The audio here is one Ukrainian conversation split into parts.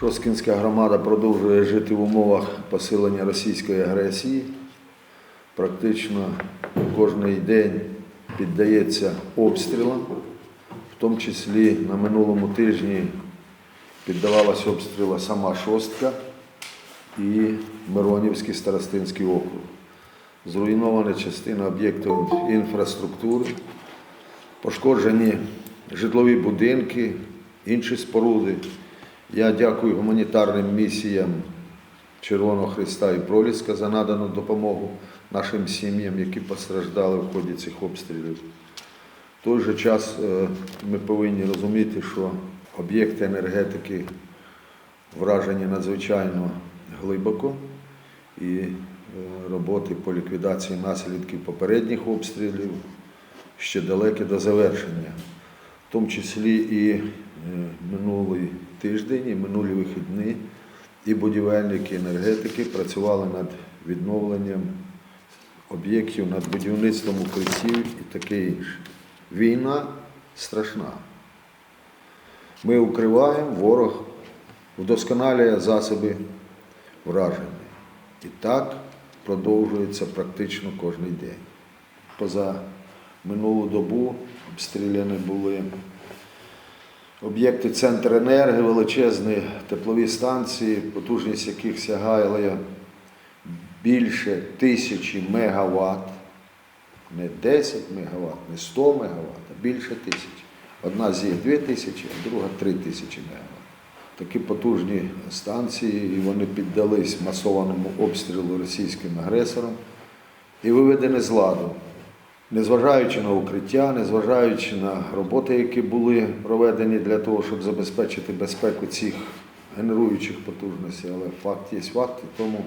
Шосткінська громада продовжує жити в умовах посилення російської агресії. Практично кожен день піддається обстрілам, в тому числі на минулому тижні піддавалась обстрілу сама шостка і Миронівський старостинський округ. Зруйнована частина об'єктів інфраструктури, пошкоджені житлові будинки, інші споруди. Я дякую гуманітарним місіям Червоного Христа і Проліска за надану допомогу нашим сім'ям, які постраждали в ході цих обстрілів. В той же час е, ми повинні розуміти, що об'єкти енергетики вражені надзвичайно глибоко і е, роботи по ліквідації наслідків попередніх обстрілів ще далекі до завершення. В тому числі і минулий тиждень, і минулі вихідні, і будівельники, і енергетики працювали над відновленням об'єктів, над будівництвом укриттів і таке інше. Війна страшна. Ми укриваємо, ворог вдосконалює засоби враження. І так продовжується практично кожен день. Поза минулу добу обстріляні були об'єкти Центр енерги, величезні теплові станції, потужність яких сягає більше тисячі мегаватт. Не 10 мегаватт, не 100 мегаватт, а більше тисяч. Одна з їх 2 тисячі, а друга 3 тисячі мегаватт. Такі потужні станції, і вони піддались масованому обстрілу російським агресором і виведені з ладу. Незважаючи на укриття, незважаючи на роботи, які були проведені для того, щоб забезпечити безпеку цих генеруючих потужностей, але факт є факт, і тому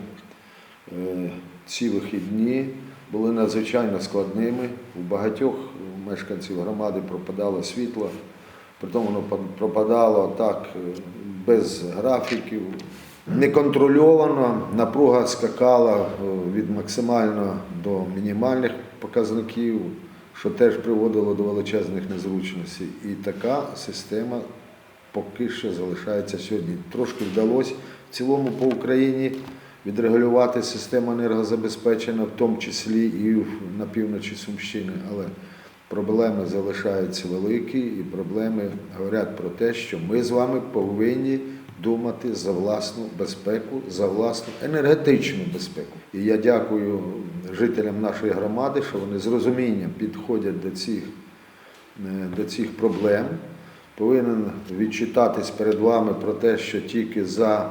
е, ці вихідні були надзвичайно складними. У багатьох мешканців громади пропадало світло, притому воно пропадало так е, без графіків. Неконтрольовано напруга скакала е, від максимально до мінімальних показників, що теж приводило до величезних незручностей. І така система поки що залишається сьогодні. Трошки вдалося в цілому по Україні відрегулювати систему енергозабезпечення, в тому числі і на півночі Сумщини, але проблеми залишаються великі, і проблеми говорять про те, що ми з вами повинні думати за власну безпеку, за власну енергетичну безпеку. І я дякую жителям нашої громади, що вони з розумінням підходять до цих, е, до цих проблем. Повинен відчитатись перед вами про те, що тільки за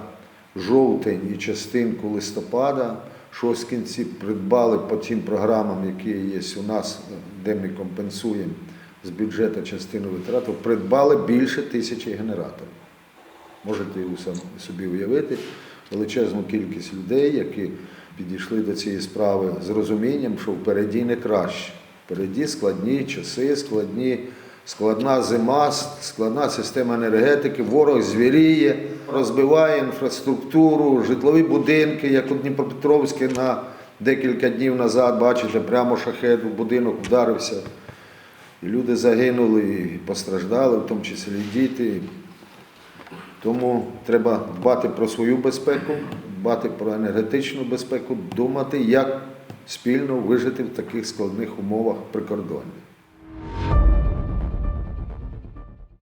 жовтень і частинку листопада шосткінці придбали по тим програмам, які є у нас, де ми компенсуємо з бюджету частину витрат, придбали більше тисячі генераторів. Можете собі уявити величезну кількість людей, які підійшли до цієї справи з розумінням, що впереді не краще. Впереді складні часи, складні, складна зима, складна система енергетики, ворог звіріє, розбиває інфраструктуру, житлові будинки, як у Дніпропетровське на декілька днів назад, бачите, прямо шахет в будинок вдарився. І люди загинули і постраждали, в тому числі діти. Тому треба дбати про свою безпеку, дбати про енергетичну безпеку, думати, як спільно вижити в таких складних умовах прикордоння.